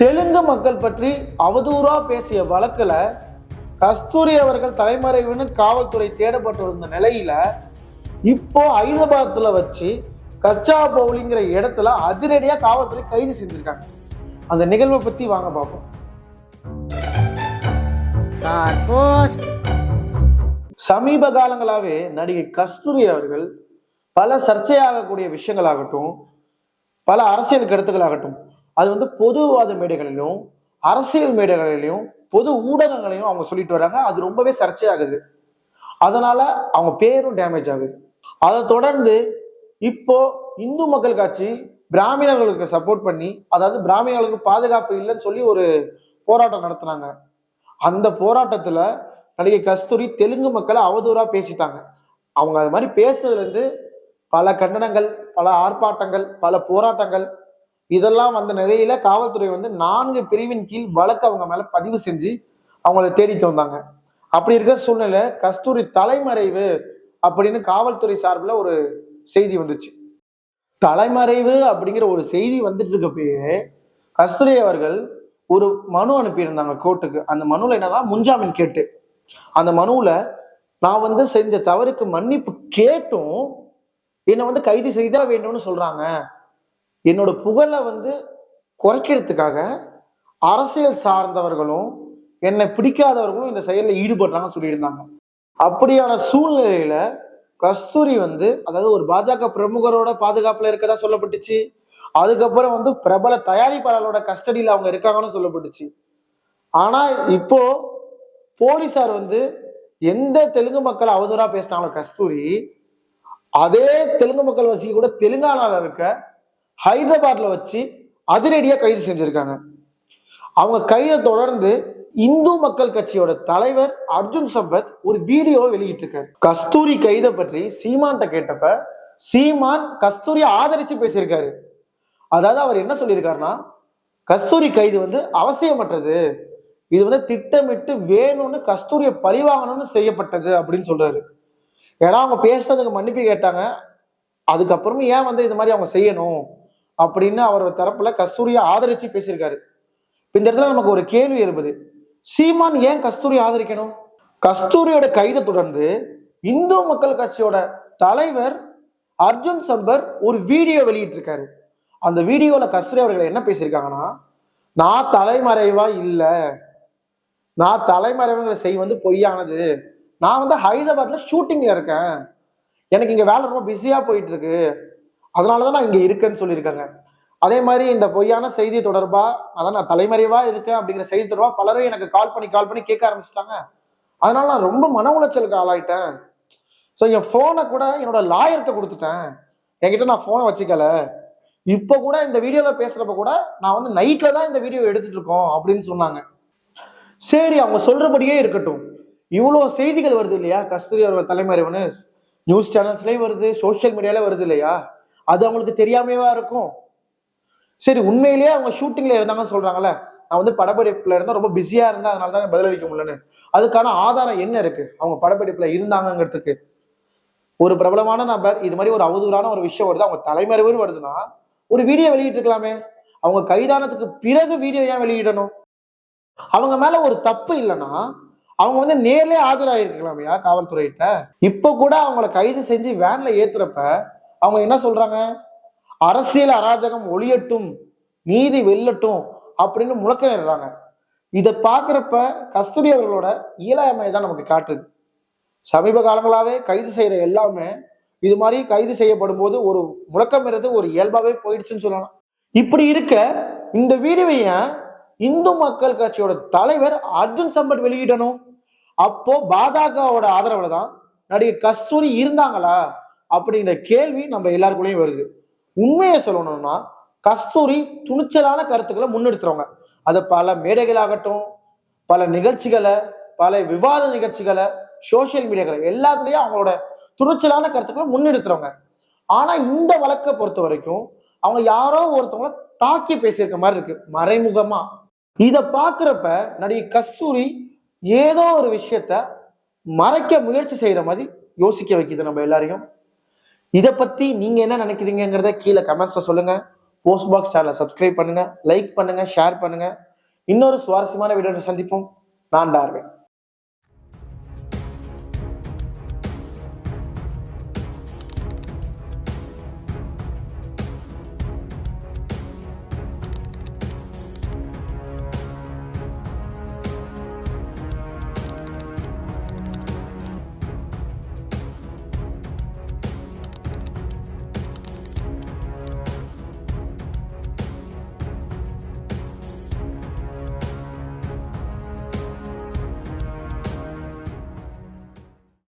தெலுங்கு மக்கள் பற்றி அவதூறா பேசிய வழக்குல கஸ்தூரி அவர்கள் தலைமறைவுன்னு காவல்துறை தேடப்பட்டு வந்த நிலையில இப்போ ஹைதராபாத்ல வச்சு கச்சா பவுலிங்கிற இடத்துல அதிரடியா காவல்துறை கைது செஞ்சிருக்காங்க. அந்த நிகழ்வை பத்தி வாங்க பார்ப்போம். சமீப காலங்களாவே நடிகை கஸ்தூரி அவர்கள் பல சர்ச்சையாகக்கூடிய விஷயங்களாகட்டும் பல அரசியல் கருத்துக்களாகட்டும் அது வந்து பொதுவாத மேடைகளிலும் அரசியல் மேடைகளிலும் பொது ஊடகங்களையும் அவங்க சொல்லிட்டு வராங்க. அது ரொம்பவே சர்ச்சையாகுது. அதனால அவங்க பேரும் டேமேஜ் ஆகுது. அதை தொடர்ந்து இப்போ இந்து மக்கள் கட்சி பிராமணர்களுக்கு சப்போர்ட் பண்ணி அதாவது பிராமணர்களுக்கு பாதுகாப்பு இல்லைன்னு சொல்லி ஒரு போராட்டம் நடத்துனாங்க. அந்த போராட்டத்துல நடிகை கஸ்தூரி தெலுங்கு மக்களை அவதூறா பேசிட்டாங்க. அவங்க அது மாதிரி பேசுனதுல இருந்து பல கண்டனங்கள் பல ஆர்ப்பாட்டங்கள் பல போராட்டங்கள் இதெல்லாம் வந்த நிலையில காவல்துறை வந்து நான்கு பிரிவின் கீழ் வழக்கு அவங்க மேல பதிவு செஞ்சு அவங்கள தேடிட்டு வந்தாங்க. அப்படி இருக்க சூழ்நிலை கஸ்தூரி தலைமறைவு அப்படின்னு காவல்துறை சார்பில் ஒரு செய்தி வந்துச்சு. தலைமறைவு அப்படிங்கிற ஒரு செய்தி வந்துட்டு இருக்கப்பயே கஸ்தூரி அவர்கள் ஒரு மனு அனுப்பியிருந்தாங்க கோர்ட்டுக்கு. அந்த மனுல என்னன்னா முன்ஜாமீன் கேட்டு. அந்த மனுவில் நான் வந்து செஞ்ச தவறுக்கு மன்னிப்பு கேட்டும் என்னை வந்து கைது செய்தா வேண்டும்னு சொல்றாங்க. என்னோட புகழை வந்து குறைக்கிறதுக்காக அரசியல் சார்ந்தவர்களும் என்னை பிடிக்காதவர்களும் இந்த செயலில் ஈடுபடுறாங்கன்னு சொல்லியிருந்தாங்க. அப்படியான சூழ்நிலையில கஸ்தூரி வந்து அதாவது ஒரு பாஜக பிரமுகரோட பாதுகாப்புல இருக்கதா சொல்லப்பட்டுச்சு. அதுக்கப்புறம் வந்து பிரபல தயாரிப்பாளரோட கஸ்டடியில அவங்க இருக்காங்கன்னு சொல்லப்பட்டுச்சு. ஆனா இப்போ போலீசார் வந்து எந்த தெலுங்கு மக்கள் அவதூறா பேசினாங்களோ கஸ்தூரி அதே தெலுங்கு மக்கள் வசிக்க கூட தெலுங்கானால இருக்க ஹைதராபாத்ல வச்சு அதிரடியா கைது செஞ்சிருக்காங்க. அவங்க கையை தொடர்ந்து இந்து மக்கள் கட்சியோட தலைவர் அர்ஜுன் சம்பத் ஒரு வீடியோவை வெளியிட்டிருக்காரு. கஸ்தூரி கைதை பற்றி சீமான்ட்ட கேட்டப்ப சீமான் கஸ்தூரியை ஆதரிச்சு பேசியிருக்காரு. அதாவது அவர் என்ன சொல்லியிருக்காருன்னா கஸ்தூரி கைது வந்து அவசியமற்றது. இது வந்து திட்டமிட்டு வேணும்னு கஸ்தூரியை பழிவாங்கணும்னு செய்யப்பட்டது அப்படின்னு சொல்றாரு. ஏன்னா அவங்க பேசுனதுக்கு மன்னிப்பு கேட்டாங்க. அதுக்கப்புறமும் ஏன் வந்து இது மாதிரி அவங்க செய்யணும்? அப்படின்னு அவரோட தரப்புல கஸ்தூரியை ஆதரிச்சு பேசியிருக்காரு. இந்த இடத்துல நமக்கு ஒரு கேள்வி எழுப்புது சீமான் ஏன் கஸ்தூரி ஆதரிக்கணும்? கஸ்தூரியோட கைதை தொடர்ந்து இந்து மக்கள் கட்சியோட தலைவர் அர்ஜுன் சம்பர் ஒரு வீடியோ வெளியிட்டிருக்காரு. அந்த வீடியோல கஸ்தூரி அவர்கள் என்ன பேசியிருக்காங்கன்னா நான் தலைமறைவா இல்ல. நான் தலைமறைவுங்கிற செய் வந்து பொய்யானது. நான் வந்து ஹைதராபாத்ல ஷூட்டிங்ல இருக்கேன். எனக்கு இங்க வேலை ரொம்ப பிஸியா போயிட்டு இருக்கு அதனாலதான் நான் இங்க இருக்கேன்னு சொல்லியிருக்காங்க. அதே மாதிரி இந்த பொய்யான செய்தி தொடர்பா அதான் நான் தலைமறைவா இருக்கேன் அப்படிங்கிற செய்தி தொடர்பா பலரும் எனக்கு கால் பண்ணி கால் பண்ணி கேட்க ஆரம்பிச்சிட்டாங்க. அதனால நான் ரொம்ப மன உளைச்சலுக்கு ஆளாயிட்டேன். ஸோ என் போனை கூட என்னோட லாயர்கிட்ட கொடுத்துட்டேன். என்கிட்ட நான் போனை வச்சுக்கல. இப்போ கூட இந்த வீடியோல பேசுறப்ப கூட நான் வந்து நைட்ல தான் இந்த வீடியோ எடுத்துட்டு இருக்கோம் அப்படின்னு சொன்னாங்க. சரி அவங்க சொல்றபடியே இருக்கட்டும். இவ்வளோ செய்திகள் வருது இல்லையா? கஸ்தூரி அவர்கள் தலைமறைவனு நியூஸ் சேனல்ஸ்லயும் வருது சோஷியல் மீடியால வருது இல்லையா? அது அவங்களுக்கு தெரியாமவா இருக்கும்? சரி உண்மையிலேயே அவங்க ஷூட்டிங்ல இருந்தாங்கன்னு சொல்றாங்கல்ல. நான் வந்து படப்பிடிப்புல இருந்தா ரொம்ப பிஸியா இருந்தா அதனால தான் பதிலளிக்க முடியலன்னு. அதுக்கான ஆதாரம் என்ன இருக்கு? அவங்க படப்பிடிப்புல இருந்தாங்கங்கிறதுக்கு. ஒரு பிரபலமான நபர் இது மாதிரி ஒரு அவதூறான ஒரு விஷயம் வருது அவங்க தலைமறைவு வருதுன்னா ஒரு வீடியோ வெளியிட்டு இருக்கலாமே அவங்க கைதானத்துக்கு பிறகு வீடியோ ஏன் வெளியிடணும்? அவங்க மேல ஒரு தப்பு இல்லைன்னா அவங்க வந்து நேர்லயே ஆஜராயிருக்கலாமையா காவல்துறையிட்ட? இப்ப கூட அவங்கள கைது செஞ்சு வேன்ல ஏத்துறப்ப அவங்க என்ன சொல்றாங்க? அரசியல் அராஜகம் ஒளியட்டும் நீதி வெல்லட்டும் அப்படின்னு முழக்கிடுறாங்க இதை பார்க்குறப்ப கஸ்தூரி அவர்களோட இயலாமை தான் நமக்கு காட்டுது. சமீப காலங்களாகவே கைது செய்கிற எல்லாமே இது மாதிரி கைது செய்யப்படும் போது ஒரு முழக்கமிடுறது ஒரு இயல்பாகவே போயிடுச்சுன்னு சொல்லலாம். இப்படி இருக்க இந்த வீடியோவை இந்து மக்கள் கட்சியோட தலைவர் அர்ஜுன் சம்பத் வெளியிடணும்? அப்போ பாஜகவோட ஆதரவுல தான் நடிகை கஸ்தூரி இருந்தாங்களா? அப்படிங்கிற கேள்வி நம்ம எல்லாருக்குள்ளேயும் வருது. உண்மையை சொல்லணும்னா கஸ்தூரி துணிச்சலான கருத்துக்களை முன்னெடுத்துறவங்க. அது பல மேடைகளாகட்டும் பல நிகழ்ச்சிகளை பல விவாத நிகழ்ச்சிகளை சோசியல் மீடியாக்களை எல்லாத்துலேயும் அவங்களோட துணிச்சலான கருத்துக்களை முன்னெடுத்துறவங்க. ஆனா இந்த வழக்கை பொறுத்த வரைக்கும் அவங்க யாரோ ஒருத்தவங்கள தாக்கி பேசியிருக்க மாதிரி இருக்கு மறைமுகமா. இதை பாக்குறப்ப நடிகை கஸ்தூரி ஏதோ ஒரு விஷயத்த மறைக்க முயற்சி செய்யற மாதிரி யோசிக்க வைக்குது நம்ம எல்லாரையும். இதை பத்தி நீங்க என்ன நினைக்கிறீங்கிறத கீழே கமெண்ட்ஸ்ல சொல்லுங்க. போஸ்ட் பாக்ஸ் சேனலை சப்ஸ்கிரைப் பண்ணுங்க லைக் பண்ணுங்க ஷேர் பண்ணுங்க. இன்னொரு சுவாரஸ்யமான வீடியோ சந்திப்போம். நான் டார்வேன்.